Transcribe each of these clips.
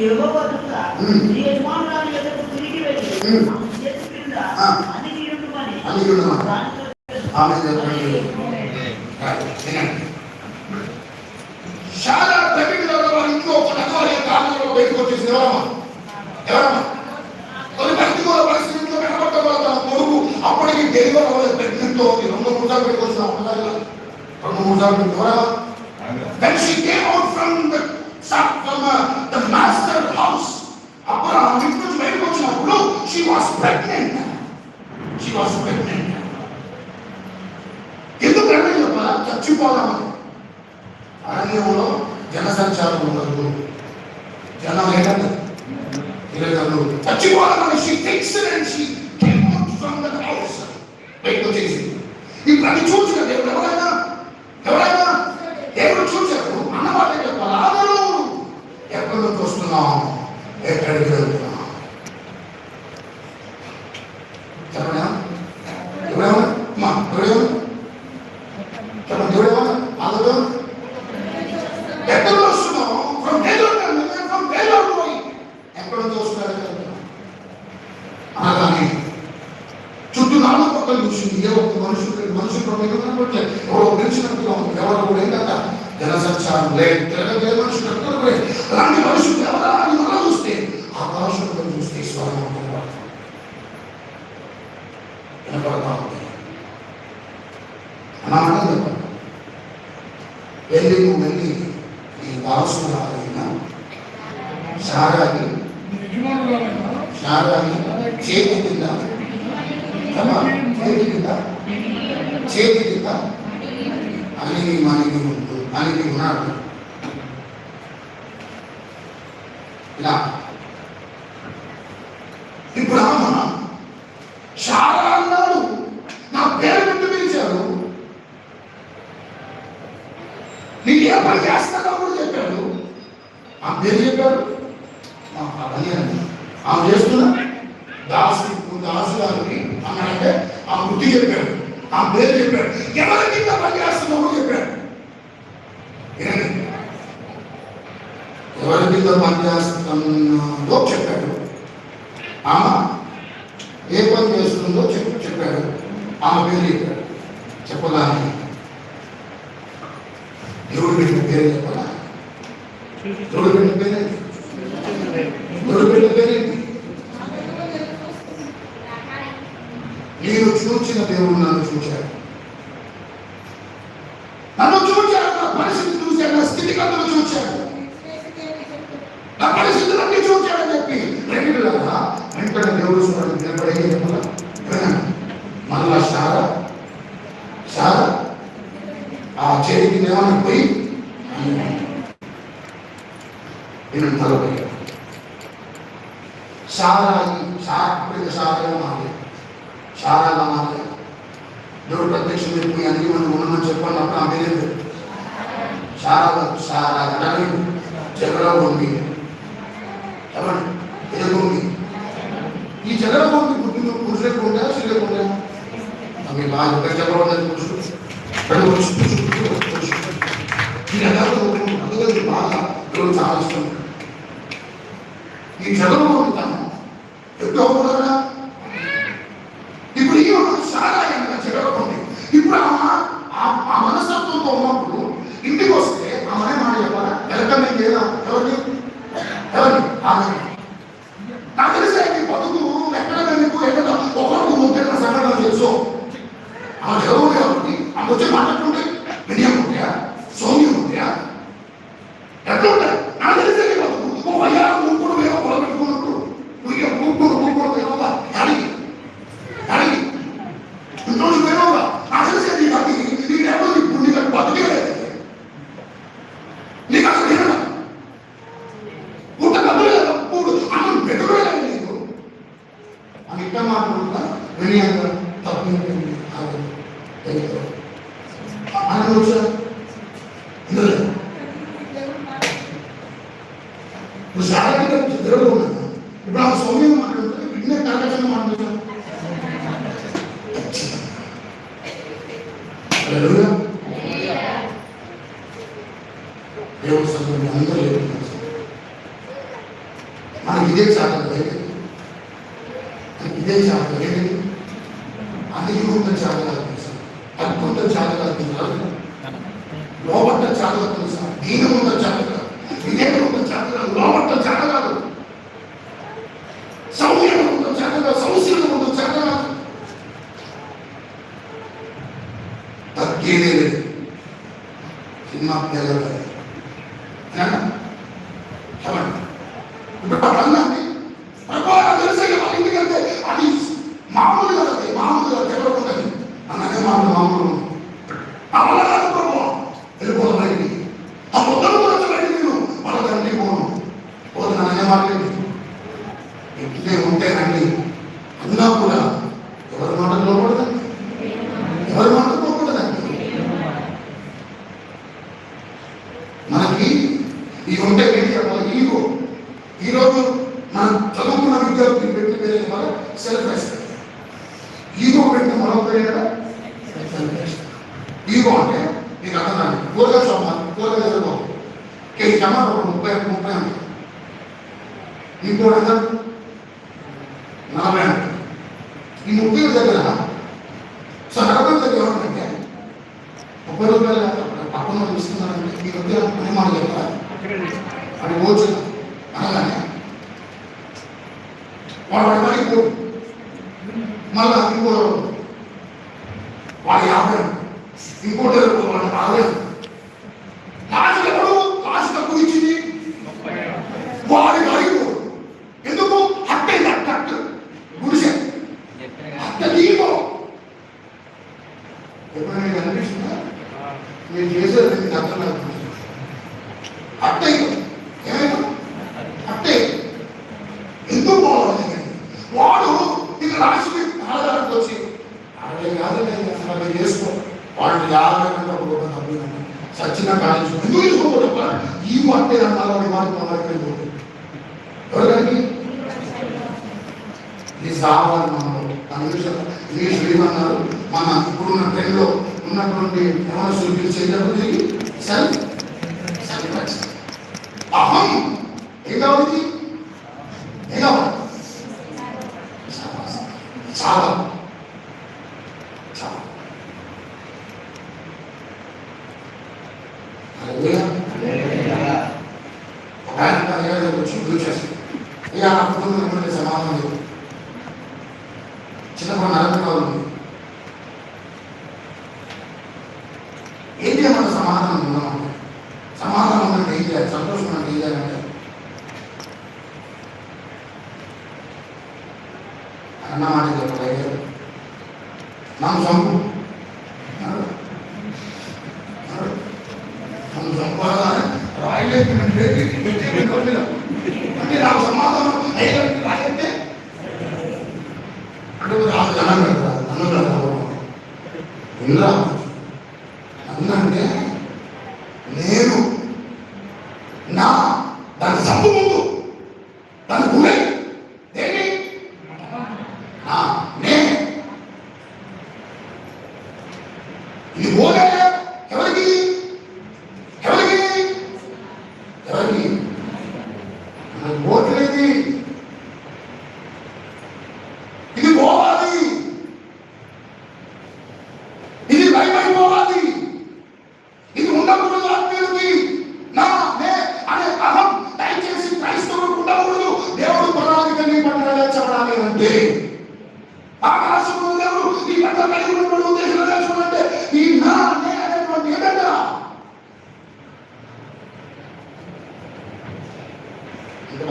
యెహోవా దూత ఉమ్. నీ యజమానురాలి యొద్దకు తిరిగి వెళ్ళి ఉమ్. ఆమె చేతి క్రింద ఆ. అణిగి ఉండుమని అణిగి ఉండుమని. దానితో ఆమె చెప్పండి వినండి. చాలా తమిళ వారి ఇంట్లో ఒక రకాల కాలంలో బయటకు వచ్చేసి ఎవరమ్మా ఎవరమ్మా కొన్ని ప్రతికూల పరిస్థితుల్లో కనబడ్డ వాళ్ళ తన కొడుకు అప్పటికి డెలివరీ అవ్వలేదు ప్రెగ్నెంట్ తో ఉంది రెండు మూడు సార్లు బయటకు వచ్చిన ఒకసారి కాదు. రెండు మూడు సార్లు ఎవరమ్మా When she came out from the from uh, the master house, అప్పుడు ఆ ఇంటి నుంచి బయటకు వచ్చినప్పుడు she was pregnant. She was pregnant. ఎందుకు ప్రేమ చెప్పాలా చచ్చిపోదామని అరణ్యంలో జనసంచారం ఉండదు జనం లేదండి తిరగదు చచ్చిపోదామని she fix and she came out from the house బయటకు వచ్చేసి ఇప్పుడు అది చూసిన దేవుడు ఎవరైనా ఎవరైనా దేవుడు చూశారు అన్నమాట చెప్పాలి ఆదరు ఎక్కడి నుంచి వస్తున్నాం ఎక్కడికి వెళ్తున్నాం చెప్పనా ఎవరేమన్నా మా ఎవరేమన్నా చెప్పండి ఎవరేమన్నా ఆదరు ఎక్కడ వస్తున్నాం ఫ్రమ్ బేలూరు ఫ్రమ్ బేలూరు పోయి. ఎక్కడ వస్తున్నారు అనగానే చుట్టూ నాలుగు పక్కల చూసింది. ఏ ఒక్క మనుషులు మనుషులు ఎవరో పిలిచినట్టుగా ఉంది ఎవరు కూడా ఏంటంట జనసంచారం లేదు. మనుషులు ఎక్కడ కూడా అలాంటి మనుషులు ఆకాశంలో చూస్తే స్వరం కనపడుతుంది. వినపడతా ఉంది. అన్న మాట చెప్పండి. వెళ్ళి నువ్వు వెళ్ళి ఈ వారసురాలైన శారాన్ని శారాన్ని చేతి కింద? అమ్మా, చేతి కింద? చేతి కింద? అలిగి మనిగి ఉండు అలిగి ఉన్నాడు ఇలా ఇప్పుడు అమ్మ శారా అన్నాడు నా పేరు పెట్టి పిలిచారు నీకు ఏ పని చేస్తానో కూడా చెప్పాడు ఆ పేరు చెప్పాడు ఆ పని అని ఆమె చేస్తున్నా దాసు దాసు గారికి అంటే ఆ బుద్ధి చెప్పాడు ఆ పేరు చెప్పాడు ఎవరి కింద పని చేస్తున్నా చెప్పాడు వినండి. ఎవరి కింద పని చేస్తుందో చెప్పాడు ఆమె ఏ పని చేస్తుందో చెప్పు చెప్పాడు ఆమె పేరు చెప్పాడు చెప్పదానికి దేవుడు పెట్టిన పేరు చెప్పాలా? దేవుడు పెట్టిన పేరే దేవుడు ప్రత్యక్షం చెప్పి అన్ని మనం ఉండమని చెప్పండి అప్పుడు ఆమె లేదు సారా సారా అంటే జగడ ఉంది. చెప్పండి ఎదుగుంది ఈ జగడ ఉంది పుట్టిన పురుషులకు ఉందా స్త్రీలకు ఉందా ఆమె బాగా ఇక్కడ జగడ ఉన్నది పురుషుడు. రెండు పురుషుడు పురుషుడు ఈ రకాలు అందుకని బాగా దేవుడు చాలా ఇష్టం ఈ జగన్ ఉంటాను ఎప్పుడో కూడా ఇప్పుడు ఈ సారాయణంగా జగన్ ఇప్పుడు ఆ ఆ- ఆ మనస్తత్వంతో ఉన్నప్పుడు ఇంటికి వస్తే ఆమె మాట చెప్పాలా ఎలకల్ నీకు ఏదా ఎవరిని ఎవరిని ఆమె నాకు తెలిసే నీ బతుకు ఎక్కడ నీకు ఎక్కడ ఒకరికి ముఖ్యంగా సంఘటన తెలుసు ఆమె చదువు కాబట్టి ఆమె వచ్చి మాట్లాడుతుంటే వినయం ఉంటాయా సౌమ్యం ఉంటాయా ఎట్లా ఉంటాయి నాకు తెలిసే నీ బతుకు ఓ అయ్యా ముగ్గురు వేరే పొలబెట్టుకున్నప్పుడు నువ్వు ఇక ముగ్గురు ముగ్గురు వేరవా అడిగి అడిగి రోజు వేరవా నాకు తెలిసే నీ బతికి నీ ఎవరు ఇప్పుడు నీకు బతికే లేదు నీకు అసలు వినడం పుట్ట కదలేదు అప్పుడు అన్నం పెట్టుకోలేదు నీకు అని ఇట్ట మాట్లాడుతా వినయంగా తప్పు అని వచ్చా ఇందులో ఇప్పుడు శారీరక దగ్గరలో ఉన్నాను ఇప్పుడు ఆ సౌమ్యం మాట్లాడుతుంది విన్న కరకచంగా మాట్లాడుతున్నాను హల్లెలూయా. దేవుడి సంఘం అందరూ చెప్తున్నారు ఇదే చాలు ఇదే చాలు అది కొంత చాలా అది కొంత చాలా చాలా దీని కొంత చాలా వివేకంతో ఇదే కొంత చాలా కాదు లోపట్ట చాలా కాదు సౌమ్యం కొంత కాదు సౌశీలం కొంత కాదు తగ్గేదే లేదు. సినిమా పిల్లలు చెప్పండి ఇప్పుడు పడాలండి ప్రభు తెలిసే వాళ్ళ ఇంటికి వెళ్తే అది మామూలు కదా అది మామూలు కదా ఎవరు ఉంటుంది అన్నదే మామూలు మామూలు అలా కాదు ప్రభు వెళ్ళిపోతాం బయటికి ఆ పొద్దున కూడా వచ్చి బయటికి నేను వాళ్ళ తండ్రి పోను పోతే నన్నే మాట్లాడి ఇంటికే ఉంటేనండి అన్నా కూడా ఎవరి మాటలు లోపడదండి ఎవరి మాటలు లోపడదండి మనకి ఈ ఉంటే ఏంటి మన ఈగో. ఈరోజు మనం చదువుకున్న విద్యార్థి పెట్టి పేరు వల్ల సెల్ఫ్ రెస్పెక్ట్ ఈగో పెట్టిన మరొక ఈగో అంటే నీకు అర్థం కూరగాయలు కూరగాయలు కేజీ టమాటా ముప్పై ముప్పై అంటే ఇంకోటి ఎంత నలభై ఉంది ఈ ముప్పై దగ్గర సో నలభై దగ్గర ఏమంటే ముప్పై రూపాయలు పక్కన ఇస్తున్నారంటే మీ దగ్గర అని మాట చెప్పాలి అది పోవచ్చు అనగానే వాడు వాడి పనికి పోడు మళ్ళా ఇంకో వాడి యాభై ఇంకోటి వాడు అరవై మనం చేసుకో. వాళ్ళు జాగ్రత్తగా గంట ఒక సచిన కాలేజ్ ఎందుకు తీసుకోకూడదు? ఈ అంటే నలభై మార్కులు నలభై ఎవరికండి ఈ సావాలి మనలో ఇంగ్లీష్ ఈ శ్రీమన్నారు మన ఇప్పుడున్న ట్రెండ్లో ఉన్నటువంటి యవనస్తులు పిలిచేటప్పుడు సెల్ఫ్. సెల్ఫ్. అహం. ఏం కావాలి ఏం కావాలి చాలా చాలా హల్లెలూయా. ఒక ఆయన పది ఏళ్ళకి వచ్చి పిలిచేసి అయ్యా నా కుటుంబం ఎటువంటి సమాధానం లేదు చిన్నప్పుడు నరకంగా ఉంది ఏంటి మన సమాధానం ఉందామంటే సమాధానం ఉందంటే ఏం చేయాలి? సంతోషం అంటే ఏం చేయాలంటే అన్న మాట చెప్పలేదు నన్ను సంపు. అన్నాడు. అన్నాడు. రాయలేదు అంటే నాకు సమాధానం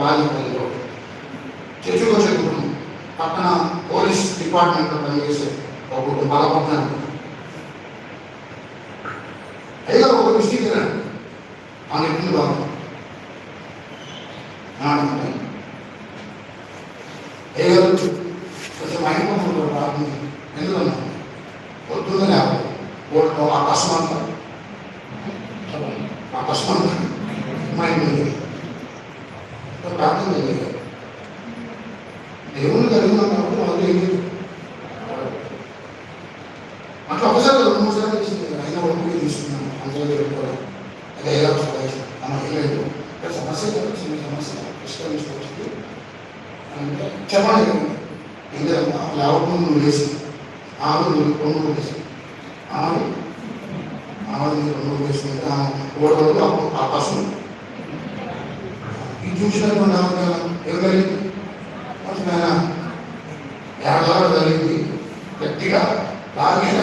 ఇంత బాగా చెప్పలేదు చర్చకు వచ్చే కుటుంబం పక్కన పోలీస్ డిపార్ట్మెంట్లో పనిచేసే ఒక కుటుంబం బలపడుతున్నాను అయ్యా ఒక మిస్టేక్ తినండి ఆమె ఎప్పుడు బాగా అయ్యా కొంచెం అయిపోతుంది ప్రార్థన ఎందుకన్నా పొద్దున్న లేవాలి ఓటు ఆ కష్టం అంతా ఆ కష్టం అంతా మైండ్ ఉంది ప్రార్థన చేయలేదు దేవుని కలిగి ఉన్నాం వాళ్ళు ఏం లేదు. అట్లా ఒకసారి రెండు మూడు సార్లు ఇచ్చింది. అయినా ఒడికి తీసుకున్నాను అందులో పెట్టుకోవాలి అదే ఎలా అమ్మ ఏం లేదు. ఇక్కడ సమస్య రాసేదారు చిన్న సమస్య. పరిష్కరించుకోవచ్చు అంటే చెప్పండి. ఇందిరమ్మ లేవకుండా నువ్వు వేసి ఆమె నువ్వు రెండు వేసి ఆమె ఆమె నువ్వు రెండు వేసి ఓడవరకు అవకాశం ఇది చూసినటువంటి ఆమె ఏం కలిగింది అంటే నాయన ఏడాది కలిగింది గట్టిగా లాగిన